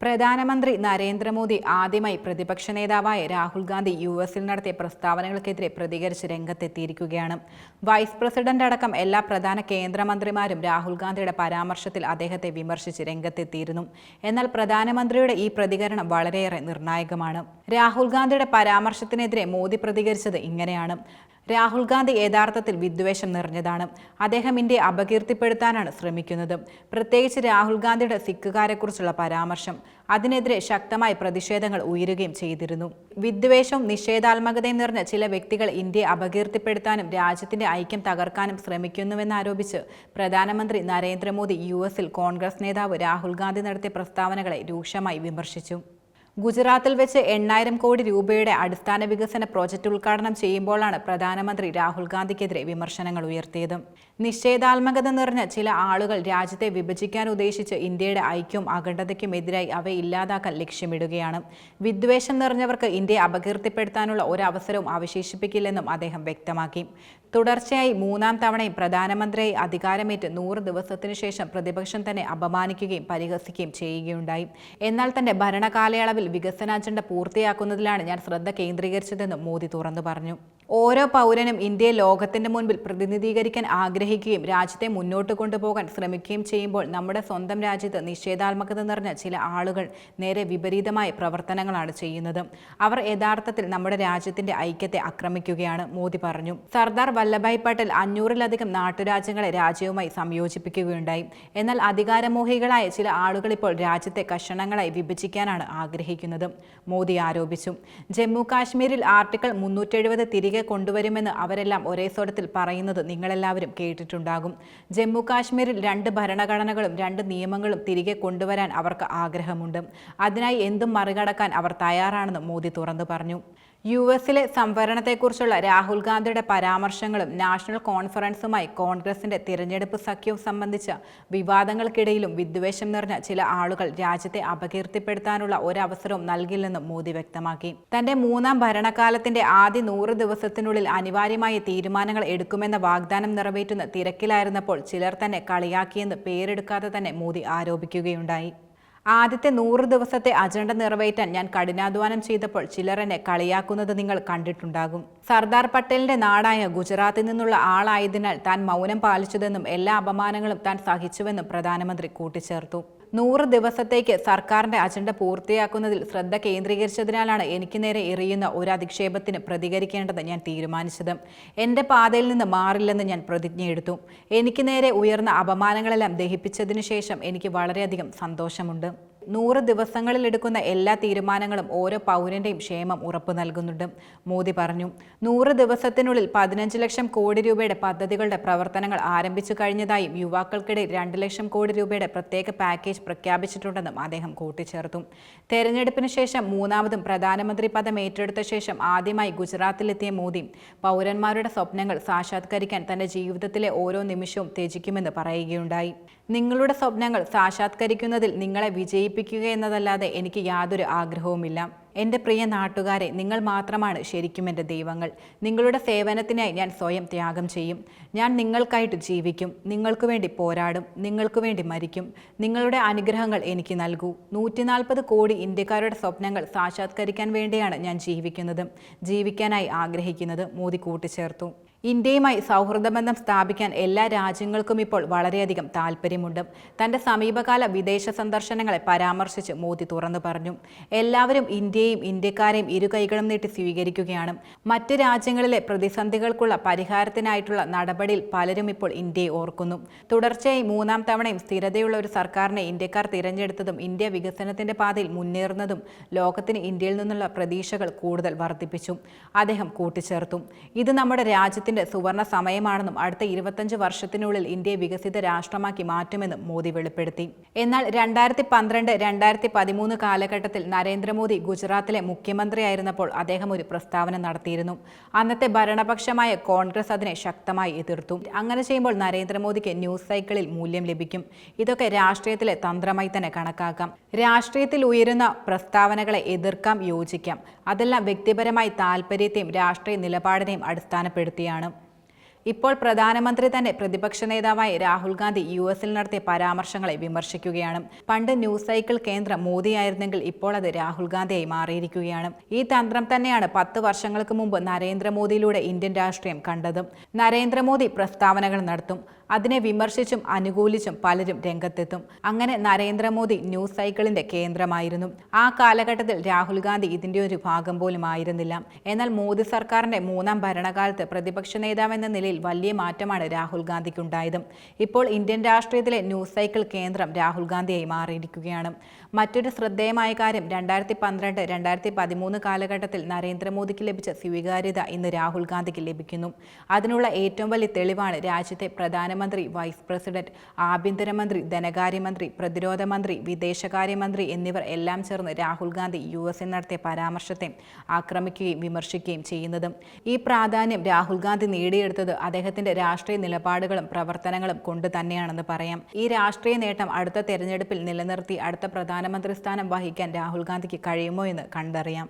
പ്രധാനമന്ത്രി നരേന്ദ്രമോദി ആദ്യമായി പ്രതിപക്ഷ നേതാവായ രാഹുൽ ഗാന്ധി യു എസിൽ നടത്തിയ പ്രസ്താവനകൾക്കെതിരെ പ്രതികരിച്ച് രംഗത്തെത്തിയിരിക്കുകയാണ്. വൈസ് പ്രസിഡന്റ് അടക്കം എല്ലാ പ്രധാന കേന്ദ്രമന്ത്രിമാരും രാഹുൽ ഗാന്ധിയുടെ പരാമർശത്തിൽ അദ്ദേഹത്തെ വിമർശിച്ച് രംഗത്തെത്തിയിരുന്നു. എന്നാൽ പ്രധാനമന്ത്രിയുടെ ഈ പ്രതികരണം വളരെയേറെ നിർണായകമാണ്. രാഹുൽ ഗാന്ധിയുടെ പരാമർശത്തിനെതിരെ മോദി പ്രതികരിച്ചത് ഇങ്ങനെയാണ്. രാഹുൽ ഗാന്ധി യഥാർത്ഥത്തിൽ വിദ്വേഷം നിറഞ്ഞതാണ്. അദ്ദേഹം ഇന്ത്യയെ അപകീർത്തിപ്പെടുത്താനാണ് ശ്രമിക്കുന്നത്. പ്രത്യേകിച്ച് രാഹുൽ ഗാന്ധിയുടെ സിഖുകാരെക്കുറിച്ചുള്ള പരാമർശം. അതിനെതിരെ ശക്തമായ പ്രതിഷേധങ്ങൾ ഉയരുകയും ചെയ്തിരുന്നു. വിദ്വേഷവും നിഷേധാത്മകതയും നിറഞ്ഞ ചില വ്യക്തികൾ ഇന്ത്യയെ അപകീർത്തിപ്പെടുത്താനും രാജ്യത്തിന്റെ ഐക്യം തകർക്കാനും ശ്രമിക്കുന്നുവെന്നാരോപിച്ച് പ്രധാനമന്ത്രി നരേന്ദ്രമോദി യു എസിൽ കോൺഗ്രസ് നേതാവ് രാഹുൽ ഗാന്ധി നടത്തിയ പ്രസ്താവനകളെ രൂക്ഷമായി വിമർശിച്ചു. ഗുജറാത്തിൽ വെച്ച് എണ്ണായിരം കോടി രൂപയുടെ അടിസ്ഥാന വികസന പ്രോജക്റ്റ് ഉദ്ഘാടനം ചെയ്യുമ്പോഴാണ് പ്രധാനമന്ത്രി രാഹുൽ ഗാന്ധിക്കെതിരെ വിമർശനങ്ങൾ ഉയർത്തിയത്. നിഷേധാത്മകത നിറഞ്ഞ ചില ആളുകൾ രാജ്യത്തെ വിഭജിക്കാൻ ഉദ്ദേശിച്ച് ഇന്ത്യയുടെ ഐക്യവും അഖണ്ഡതയ്ക്കും എതിരായി അവയെ ഇല്ലാതാക്കാൻ ലക്ഷ്യമിടുകയാണ്. വിദ്വേഷം നിറഞ്ഞവർക്ക് ഇന്ത്യയെ അപകീർത്തിപ്പെടുത്താനുള്ള ഒരവസരവും അവശേഷിപ്പിക്കില്ലെന്നും അദ്ദേഹം വ്യക്തമാക്കി. തുടർച്ചയായി മൂന്നാം തവണയും പ്രധാനമന്ത്രിയായി അധികാരമേറ്റ് നൂറ് ദിവസത്തിനു ശേഷം പ്രതിപക്ഷം തന്നെ അപമാനിക്കുകയും പരിഹസിക്കുകയും ചെയ്യുകയുണ്ടായി. എന്നാൽ തന്റെ ഭരണകാലയളവിൽ വികസന അജണ്ട പൂർത്തിയാക്കുന്നതിലാണ് ഞാൻ ശ്രദ്ധ കേന്ദ്രീകരിച്ചതെന്നും മോദി തുറന്നു പറഞ്ഞു. ഓരോ പൗരനും ഇന്ത്യയെ ലോകത്തിന്റെ മുൻപിൽ പ്രതിനിധീകരിക്കാൻ ആഗ്രഹിക്കുകയും രാജ്യത്തെ മുന്നോട്ട് കൊണ്ടുപോകാൻ ശ്രമിക്കുകയും ചെയ്യുമ്പോൾ നമ്മുടെ സ്വന്തം രാജ്യത്ത് നിഷേധാത്മകത നിറഞ്ഞ ചില ആളുകൾ നേരെ വിപരീതമായ പ്രവർത്തനങ്ങളാണ് ചെയ്യുന്നത്. അവർ യഥാർത്ഥത്തിൽ നമ്മുടെ രാജ്യത്തിന്റെ ഐക്യത്തെ ആക്രമിക്കുകയാണ് മോദി പറഞ്ഞു. സർദാർ വല്ലഭായ് പട്ടേൽ അഞ്ഞൂറിലധികം നാട്ടുരാജ്യങ്ങളെ രാജ്യവുമായി സംയോജിപ്പിക്കുകയുണ്ടായി. എന്നാൽ അധികാരമോഹികളായ ചില ആളുകൾ ഇപ്പോൾ രാജ്യത്തെ കഷണങ്ങളായി വിഭജിക്കാനാണ് ആഗ്രഹിക്കുന്നത്. മോദി ആരോപിച്ചു. ജമ്മു കാശ്മീരിൽ ആർട്ടിക്കിൾ മുന്നൂറ്റെഴുപത് തിരികെ കൊണ്ടുവരുമെന്ന് അവരെല്ലാം ഒരേ സ്വരത്തിൽ പറയുന്നത് നിങ്ങളെല്ലാവരും കേട്ടിട്ടുണ്ടാകും. ജമ്മു കാശ്മീരിൽ രണ്ട് ഭരണഘടനകളും രണ്ട് നിയമങ്ങളും തിരികെ കൊണ്ടുവരാൻ അവർക്ക് ആഗ്രഹമുണ്ട്. അതിനായി എന്തും മറികടക്കാൻ അവർ തയ്യാറാണെന്ന് മോദി തുറന്നു പറഞ്ഞു. യു എസിലെ സംവരണത്തെക്കുറിച്ചുള്ള രാഹുൽ ഗാന്ധിയുടെ പരാമർശങ്ങളും നാഷണൽ കോൺഫറൻസുമായി കോൺഗ്രസിന്റെ തിരഞ്ഞെടുപ്പ് സഖ്യവും സംബന്ധിച്ച വിവാദങ്ങൾക്കിടയിലും വിദ്വേഷം നിറഞ്ഞ ചില ആളുകൾ രാജ്യത്തെ അപകീർത്തിപ്പെടുത്താനുള്ള ഒരവസരവും നൽകില്ലെന്നും മോദി വ്യക്തമാക്കി. തന്റെ മൂന്നാം ഭരണകാലത്തിന്റെ ആദ്യ നൂറ് ദിവസത്തിനുള്ളിൽ അനിവാര്യമായ തീരുമാനങ്ങൾ എടുക്കുമെന്ന വാഗ്ദാനം നിറവേറ്റുന്ന തിരക്കിലായിരുന്നപ്പോൾ ചിലർ തന്നെ കളിയാക്കിയെന്ന് പേരെടുക്കാതെ തന്നെ മോദി ആരോപിക്കുകയുണ്ടായി. ആദ്യത്തെ നൂറ് ദിവസത്തെ അജണ്ട നിറവേറ്റാൻ ഞാൻ കഠിനാധ്വാനം ചെയ്തപ്പോൾ ചിലർ എന്നെ കളിയാക്കുന്നത് നിങ്ങൾ കണ്ടിട്ടുണ്ടാകും. സർദാർ പട്ടേലിന്റെ നാടായ ഗുജറാത്തിൽ നിന്നുള്ള ആളായതിനാൽ താൻ മൗനം പാലിച്ചതെന്നും എല്ലാ അപമാനങ്ങളും താൻ സഹിച്ചുവെന്നും പ്രധാനമന്ത്രി കൂട്ടിച്ചേർത്തു. നൂറ് ദിവസത്തേക്ക് സർക്കാരിന്റെ അജണ്ട പൂർത്തിയാക്കുന്നതിൽ ശ്രദ്ധ കേന്ദ്രീകരിച്ചതിനാലാണ് എനിക്ക് നേരെ എറിയുന്ന ഒരു അധിക്ഷേപത്തിന് പ്രതികരിക്കേണ്ടത് ഞാൻ തീരുമാനിച്ചത്. എന്റെ പാതയിൽ നിന്ന് മാറില്ലെന്ന് ഞാൻ പ്രതിജ്ഞയെടുത്തു. എനിക്ക് നേരെ ഉയർന്ന അപമാനങ്ങളെല്ലാം ദഹിപ്പിച്ചതിനു ശേഷം എനിക്ക് വളരെയധികം സന്തോഷമുണ്ട്. നൂറ് ദിവസങ്ങളിൽ എടുക്കുന്ന എല്ലാ തീരുമാനങ്ങളും ഓരോ പൗരന്റെയും ക്ഷേമം ഉറപ്പു നൽകുന്നുണ്ട്. മോദി പറഞ്ഞു നൂറ് ദിവസത്തിനുള്ളിൽ പതിനഞ്ച് ലക്ഷം കോടി രൂപയുടെ പദ്ധതികളുടെ പ്രവർത്തനങ്ങൾ ആരംഭിച്ചു കഴിഞ്ഞതായും യുവാക്കൾക്കിടയിൽ രണ്ട് ലക്ഷം കോടി രൂപയുടെ പ്രത്യേക പാക്കേജ് പ്രഖ്യാപിച്ചിട്ടുണ്ടെന്നും അദ്ദേഹം കൂട്ടിച്ചേർത്തു. തെരഞ്ഞെടുപ്പിന് ശേഷം മൂന്നാമതും പ്രധാനമന്ത്രി പദം ഏറ്റെടുത്ത ശേഷം ആദ്യമായി ഗുജറാത്തിലെത്തിയ മോദി പൗരന്മാരുടെ സ്വപ്നങ്ങൾ സാക്ഷാത്കരിക്കാൻ തന്റെ ജീവിതത്തിലെ ഓരോ നിമിഷവും ത്യജിക്കുമെന്ന് പറയുകയുണ്ടായി. നിങ്ങളുടെ സ്വപ്നങ്ങൾ സാക്ഷാത്കരിക്കുന്നതിൽ നിങ്ങളെ വിജയിപ്പിക്കുക എന്നതല്ലാതെ എനിക്ക് യാതൊരു ആഗ്രഹവുമില്ല. എന്റെ പ്രിയ നാട്ടുകാരെ നിങ്ങൾ മാത്രമാണ് ശരിക്കും എന്റെ ദൈവങ്ങൾ. നിങ്ങളുടെ സേവനത്തിനായി ഞാൻ സ്വയം ത്യാഗം ചെയ്യും. ഞാൻ നിങ്ങൾക്കായിട്ട് ജീവിക്കും. നിങ്ങൾക്ക് വേണ്ടി പോരാടും. നിങ്ങൾക്ക് വേണ്ടി മരിക്കും. നിങ്ങളുടെ അനുഗ്രഹങ്ങൾ എനിക്ക് നൽകൂ. നൂറ്റി കോടി ഇന്ത്യക്കാരുടെ സ്വപ്നങ്ങൾ സാക്ഷാത്കരിക്കാൻ വേണ്ടിയാണ് ഞാൻ ജീവിക്കുന്നത്. ജീവിക്കാനായി ആഗ്രഹിക്കുന്നത്. മോദി കൂട്ടിച്ചേർത്തു. ഇന്ത്യയുമായി സൗഹൃദ ബന്ധം സ്ഥാപിക്കാൻ എല്ലാ രാജ്യങ്ങൾക്കും ഇപ്പോൾ വളരെയധികം താല്പര്യമുണ്ട്. തന്റെ സമീപകാല വിദേശ സന്ദർശനങ്ങളെ പരാമർശിച്ച് മോദി തുറന്നു പറഞ്ഞു. എല്ലാവരും ഇന്ത്യയും ഇന്ത്യക്കാരെയും ഇരു കൈകളും നീട്ടി സ്വീകരിക്കുകയാണ്. മറ്റ് രാജ്യങ്ങളിലെ പ്രതിസന്ധികൾക്കുള്ള പരിഹാരത്തിനായിട്ടുള്ള നടപടിയിൽ പലരും ഇപ്പോൾ ഇന്ത്യയെ ഓർക്കുന്നു. തുടർച്ചയായി മൂന്നാം തവണയും സ്ഥിരതയുള്ള ഒരു സർക്കാരിനെ ഇന്ത്യക്കാർ തിരഞ്ഞെടുത്തതും ഇന്ത്യ വികസനത്തിന്റെ പാതയിൽ മുന്നേറുന്നതും ലോകത്തിന് ഇന്ത്യയിൽ നിന്നുള്ള പ്രതീക്ഷകൾ കൂടുതൽ വർദ്ധിപ്പിച്ചു. അദ്ദേഹം കൂട്ടിച്ചേർത്തു. ഇത് നമ്മുടെ രാജ്യത്തിന്റെ സുവർണ സമയമാണെന്നും അടുത്ത ഇരുപത്തഞ്ച് വർഷത്തിനുള്ളിൽ ഇന്ത്യയെ വികസിത രാഷ്ട്രമാക്കി മാറ്റുമെന്നും മോദി വെളിപ്പെടുത്തി. എന്നാൽ രണ്ടായിരത്തി പന്ത്രണ്ട് രണ്ടായിരത്തി പതിമൂന്ന് കാലഘട്ടത്തിൽ നരേന്ദ്രമോദി ഗുജറാത്തിലെ മുഖ്യമന്ത്രിയായിരുന്നപ്പോൾ അദ്ദേഹം ഒരു പ്രസ്താവന നടത്തിയിരുന്നു. അന്നത്തെ ഭരണപക്ഷമായ കോൺഗ്രസ് അതിനെ ശക്തമായി എതിർത്തു. അങ്ങനെ ചെയ്യുമ്പോൾ നരേന്ദ്രമോദിക്ക് ന്യൂസ് സൈക്കിളിൽ മൂല്യം ലഭിക്കും. ഇതൊക്കെ രാഷ്ട്രീയത്തിലെ തന്ത്രമായി തന്നെ കണക്കാക്കാം. രാഷ്ട്രീയത്തിൽ ഉയരുന്ന പ്രസ്താവനകളെ എതിർക്കാം യോജിക്കാം. അതെല്ലാം വ്യക്തിപരമായി താല്പര്യത്തെയും രാഷ്ട്രീയ നിലപാടിനെയും അടിസ്ഥാനപ്പെടുത്തിയാണ്. ഇപ്പോൾ പ്രധാനമന്ത്രി തന്നെ പ്രതിപക്ഷ നേതാവായി രാഹുൽ ഗാന്ധി യു എസിൽ നടത്തിയ പരാമർശങ്ങളെ വിമർശിക്കുകയാണ്. പണ്ട് ന്യൂസ് സൈക്കിൾ കേന്ദ്രം മോദിയായിരുന്നെങ്കിൽ ഇപ്പോൾ അത് രാഹുൽ ഗാന്ധിയായി മാറിയിരിക്കുകയാണ്. ഈ തന്ത്രം തന്നെയാണ് പത്ത് വർഷങ്ങൾക്ക് മുമ്പ് നരേന്ദ്രമോദിയിലൂടെ ഇന്ത്യൻ രാഷ്ട്രീയം കണ്ടതും. നരേന്ദ്രമോദി പ്രസ്താവനകൾ നടത്തും. അതിനെ വിമർശിച്ചും അനുകൂലിച്ചും പലരും രംഗത്തെത്തും. അങ്ങനെ നരേന്ദ്രമോദി ന്യൂസ് സൈക്കിളിന്റെ കേന്ദ്രമായിരുന്നു. ആ കാലഘട്ടത്തിൽ രാഹുൽ ഗാന്ധി ഇതിന്റെ ഒരു ഭാഗം പോലും ആയിരുന്നില്ല. എന്നാൽ മോദി സർക്കാരിന്റെ മൂന്നാം ഭരണകാലത്ത് പ്രതിപക്ഷ നേതാവ് എന്ന വലിയ മാറ്റമാണ് രാഹുൽ ഗാന്ധിക്കുണ്ടായത്. ഇപ്പോൾ ഇന്ത്യൻ രാഷ്ട്രീയത്തിലെ ന്യൂസ് സൈക്കിൾ കേന്ദ്രം രാഹുൽ ഗാന്ധിയായി മാറിയിരിക്കുകയാണ്. മറ്റൊരു ശ്രദ്ധേയമായ കാര്യം രണ്ടായിരത്തി പന്ത്രണ്ട് രണ്ടായിരത്തി പതിമൂന്ന് കാലഘട്ടത്തിൽ നരേന്ദ്രമോദിക്ക് ലഭിച്ച സ്വീകാര്യത ഇന്ന് രാഹുൽ ഗാന്ധിക്ക് ലഭിക്കുന്നു. അതിനുള്ള ഏറ്റവും വലിയ തെളിവാണ് രാജ്യത്തെ പ്രധാനമന്ത്രി വൈസ് പ്രസിഡന്റ് ആഭ്യന്തരമന്ത്രി ധനകാര്യമന്ത്രി പ്രതിരോധ മന്ത്രി വിദേശകാര്യമന്ത്രി എന്നിവർ എല്ലാം ചേർന്ന് രാഹുൽ ഗാന്ധി യു എസിൽ നടത്തിയ പരാമർശത്തെ ആക്രമിക്കുകയും വിമർശിക്കുകയും ചെയ്യുന്നതും. ഈ പ്രാധാന്യം രാഹുൽ ഗാന്ധി നേടിയെടുത്തത് അദ്ദേഹത്തിന്റെ രാഷ്ട്രീയ നിലപാടുകളും പ്രവർത്തനങ്ങളും കൊണ്ട് തന്നെയാണെന്ന് പറയാം. ഈ രാഷ്ട്രീയ നേട്ടം അടുത്ത തെരഞ്ഞെടുപ്പിൽ നിലനിർത്തി അടുത്ത പ്രധാനമന്ത്രി സ്ഥാനം വഹിക്കാൻ രാഹുൽ ഗാന്ധിക്ക് കഴിയുമോ എന്ന് കണ്ടറിയാം.